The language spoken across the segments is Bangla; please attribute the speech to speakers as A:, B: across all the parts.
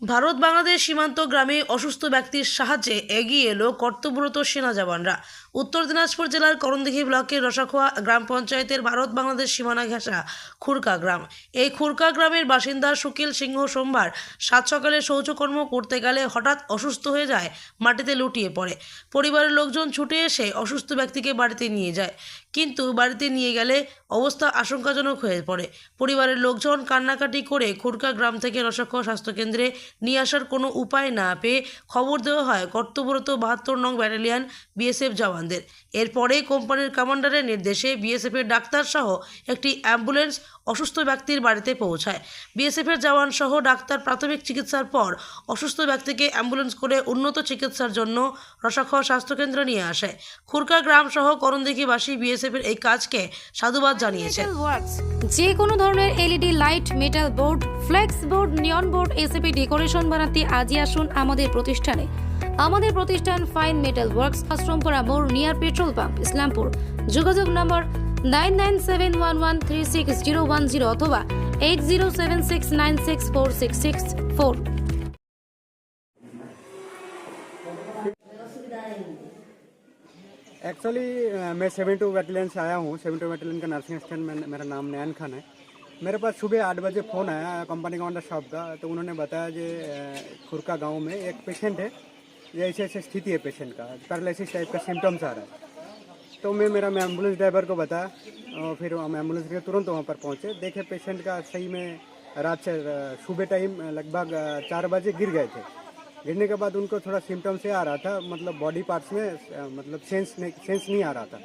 A: ভারত বাংলাদেশ সীমান্ত গ্রামে অসুস্থ ব্যক্তির সাহায্যে এগিয়ে এলো কর্তব্যরত সেনা জওয়ানরা। উত্তর দিনাজপুর জেলার করণদিঘি ব্লকের রসাখোয়া গ্রাম পঞ্চায়েতের ভারত বাংলাদেশ সীমানা ঘেঁষা খুরকা গ্রাম। এই খুরকা গ্রামের বাসিন্দা সুকিল সিংহ সোমবার সাত সকালে শৌচকর্ম করতে গেলে হঠাৎ অসুস্থ হয়ে যায়, মাটিতে লুটিয়ে পড়ে। পরিবারের লোকজন ছুটে এসে অসুস্থ ব্যক্তিকে বাড়িতে নিয়ে যায়, কিন্তু বাড়িতে নিয়ে গেলে অবস্থা আশঙ্কাজনক হয়ে পড়ে। পরিবারের লোকজন কান্নাকাটি করে খুরকা গ্রাম থেকে রসাখোয়া স্বাস্থ্যকেন্দ্রে নিয়ে আসার কোনো উপায় না পেয়ে খবর দেওয়া হয় কর্তব্যরত বাহাত্তর নং ব্যাটালিয়ান বিএসএফ জওয়ানদের এরপরে কোম্পানির কমান্ডারের নির্দেশে বিএসএফের ডাক্তার সহ একটি অ্যাম্বুলেন্স অসুস্থ ব্যক্তির বাড়িতে পৌঁছায়। বিএসএফের জওয়ান সহ ডাক্তার প্রাথমিক চিকিৎসার পর অসুস্থ ব্যক্তিকে অ্যাম্বুলেন্স করে উন্নত চিকিৎসার জন্য রসাখোয়া স্বাস্থ্যকেন্দ্রে নিয়ে আসে। খুরকা গ্রাম সহ করণদিঘিবাসী বিএসএফের এই কাজকে সাধুবাদ জানিয়েছেন।
B: মেটাল যে কোনো ধরনের LED, light metal board flex board neon board ACP decoration বানাতে আজই আসুন আমাদের প্রতিষ্ঠানে। আমাদের প্রতিষ্ঠান ফাইন মেটাল ওয়ার্কস আশ্রমপুরা মোড় নিয়ার পেট্রোল পাম্প ইসলামপুর যোগাযোগ number nine nine seven one one three six zero one zero অথবা eight zero seven six nine six four six six four
C: actually मैं सेवन टू बैटलियन से आया हूँ सेवन टू बैटलियन का नर्सिंग असिस्टेंट मैं- मेरा नाम नयन खान है मेरे पास सुबह आठ बजे फ़ोन आया कंपनी कमांडर साहब का तो उन्होंने बताया कि अ, खुरका गांव में एक पेशेंट है ये ऐसे ऐसे स्थिति है पेशेंट का। पैरालिसिस टाइप का सिम्टम्स आ रहा है। तो मैं, मेरा मैं एंबुलेंस ड्राइवर को बताया और फिर हम एंबुलेंस के तुरंत वहाँ पर पहुँचे। देखे पेशेंट का सही में रात से सुबह टाइम लगभग चार बजे गिर गए थे। गिरने के बाद उनको थोड़ा सिम्टम्स से आ रहा था मतलब बॉडी पार्ट्स में मतलब सेंस नहीं सेंस नहीं आ रहा था।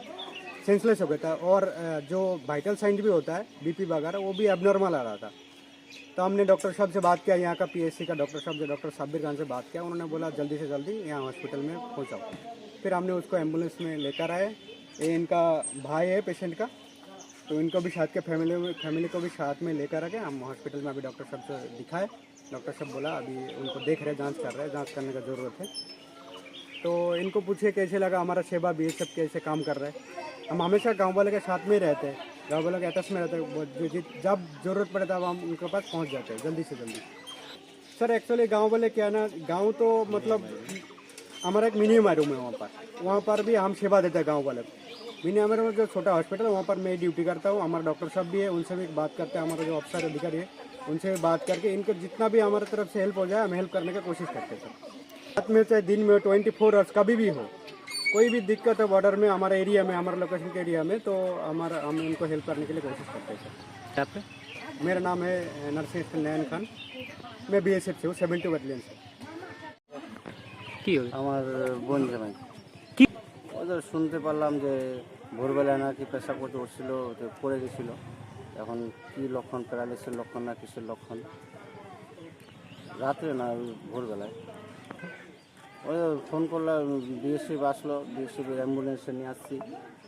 C: सेंसलेस हो गया था। और जो वाइटल साइन भी होता है बीपी वगैरह, वो भी एबनॉर्मल आ रहा था। तो हमने डॉक्टर साहब से बात किया, यहाँ का पीएससी का डॉक्टर साहब से डॉक्टर साबिर खान से बात किया, उन्होंने बोला, जल्दी से जल्दी यहाँ हॉस्पिटल में पहुँचाओ। फिर हमने उसको एंबुलेंस में लेकर आए। ये इनका भाई है पेशेंट का तो इनको भी साथ के फैमिली में फैमिली को भी साथ में लेकर आ गए हम हॉस्पिटल में अभी डॉक्टर साहब से दिखाए। डॉक्टर साहब बोला, अभी उनको देख रहे जाँच कर रहे हैं, जाँच करने का ज़रूरत है। तो इनको पूछिए, कैसे लगा, हमारा सेवा बी एस कैसे काम कर रहा है? हम हमेशा गाँव वाले के साथ में रहते हैं। गाँव वालों के में रहते हैं जब ज़रूरत पड़े तब हम उनके पास पहुँच जाते हैं, जल्दी से जल्दी। सर एक्चुअली गाँव वाले क्या है ना, गाँव तो मतलब हमारा एक मिनी रूम है वहाँ पर। वहाँ पर भी हम सेवा देते हैं गाँव वाले मिनी हमारे में जो छोटा हॉस्पिटल है, वहाँ पर मैं ड्यूटी करता हूँ, हमारा डॉक्टर साहब भी है, उनसे भी बात करते हैं, हमारा जो अफसर अधिकारी है, उनसे भी बात करके इनको जितना भी हमारे तरफ़ से हेल्प हो जाए, हम हेल्प करने की कोशिश करते हैं सर रात में चाहे दिन में ट्वेंटी फोर आवर्स कभी भी हो कोई भी दिक्कत है बॉर्डर में हमारे एरिया में हमारे लोकेशन के एरिया में तो हमारा हम उनको हेल्प करने के लिए कोशिश करते हैं सर
D: आपने
C: मेरा नाम है नरसिंह असिस्टेंट नयन खान मैं बी एस एफ से हूँ सेवेंटी बटालियन से
D: কি হলো
E: আমার বোন জামাই
D: কি
E: ওদের শুনতে পারলাম যে ভোরবেলা নাকি পেশা করতে উঠছিল তো পড়ে গেছিল এখন কি লক্ষণ প্যারালিসের লক্ষণ না কিসের লক্ষণ রাত্রে না ওই ভোরবেলায় ওই ফোন করলাম বিএসএফ আসলো বিএসএফ অ্যাম্বুলেন্সে নিয়ে আসছি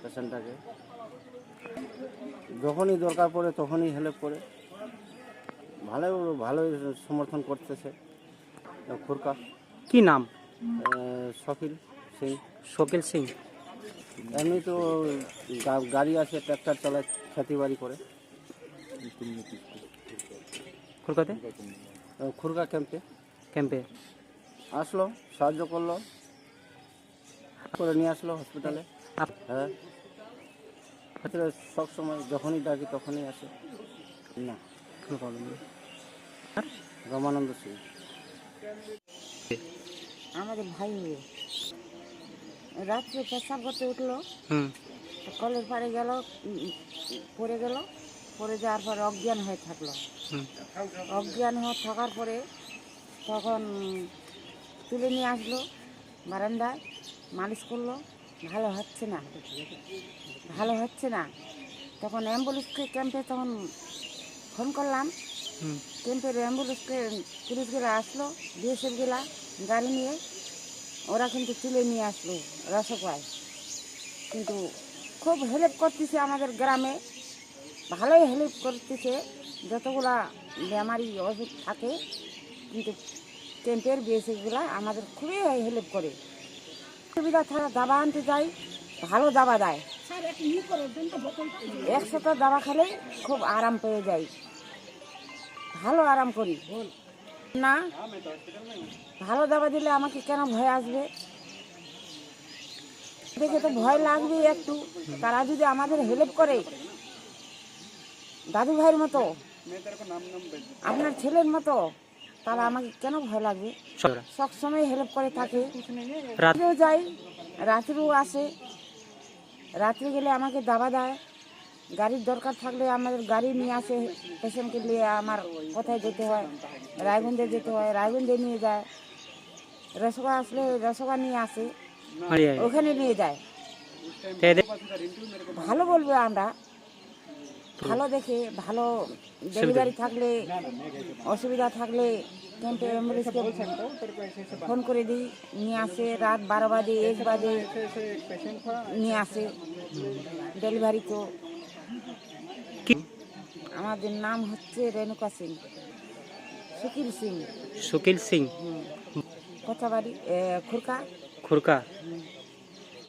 E: পেশেন্টটাকে। যখনই দরকার পড়ে তখনই হেল্প করে। ভালো ভালোই সমর্থন করতেছে খুরকা।
D: কি নাম?
E: শকিল সিং।
D: শকিল সিং।
E: এমনি তো গাড়ি আছে ট্র্যাক্টর চালায় খেতি বাড়ি করে। খুরকাতে? খুরকা ক্যাম্পে।
D: ক্যাম্পে।
E: আসলো সাহায্য করল করে নিয়ে আসলো হসপিটালে হ্যাঁ। সব সময় যখনই ডাকি তখনই আসে। না
D: কোনো প্রবলেম নেই।
E: রমানন্দ সিং।
F: আমাদের ভাই মেয়ে। রাত্রে পেশাব করতে উঠল।
D: হুম।
F: কলের পাড়ে গেল পড়ে গেল। পড়ে যাওয়ার পরে অজ্ঞান হয়ে থাকল। অজ্ঞান হয়ে থাকার পরে তখন তুলে নিয়ে আসলো বারান্দায় মালিশ করল ভালো হচ্ছে না। ভালো হচ্ছে না। তখন অ্যাম্বুলেন্সকে ক্যাম্পে তখন ফোন করলাম। ক্যাম্পের অ্যাম্বুলেন্সকে পুলিশগুলো আসলো বিএসএফগুলা গাড়ি নিয়ে। ওরা কিন্তু তুলে নিয়ে আসলো রসপায় কিন্তু খুব হেল্প করতেছে আমাদের গ্রামে। ভালোই হেল্প করতেছে। যতগুলা বেমারি ওষুধ থাকে কিন্তু ক্যাম্পের বিএসএফগুলা আমাদের খুবই হেল্প করে। সুবিধা ছাড়া দাবা আনতে যাই, ভালো দাবা দেয়। একশোটা দাবা খেলে খুব আরাম পেয়ে যাই। ভালো আরাম করি। না, ভালো দাবা দিলে আমাকে কেন ভয় আসবে? দেখে তো ভয় লাগবে একটু। তারা যদি আমাদের হেল্প করে দাদু ভাইয়ের মতো, আপনার ছেলের মতো তাহলে আমাকে কেন ভয় লাগবে
D: সরা
F: সবসময় হেল্প করে থাকে।
D: রাত
F: রাত্রেও যাই রাত্রেও আসে। রাত্রে গেলে আমাকে দাবা দেয়। গাড়ির দরকার থাকলে আমাদের গাড়ি নিয়ে আসে। পেশেন্টকে নিয়ে আমার কোথায় যেতে হয়? রায়গঞ্জে যেতে হয় রায়গঞ্জে নিয়ে যায়। রসগা আসলে রসগা নিয়ে আসে।
D: মারিয়া
F: ওখানে নিয়ে যায়।
D: তো এদের
F: ভালো বলব আমরা। ভালো দেখে ভালো ডেলিভারি থাকলে অসুবিধা থাকলে ক্যাম্পে অ্যাম্বুলেন্সকে ফোন করে দিই। নিয়ে আসে রাত বারো বাজে এক বাজে নিয়ে আসে ডেলিভারি তো। আমাদের নাম হচ্ছে রেণুকা সিং সুকিল সিং।
D: সুকিল সিং।
F: কথাবাড়ি? খুরকা।
D: খুরকা।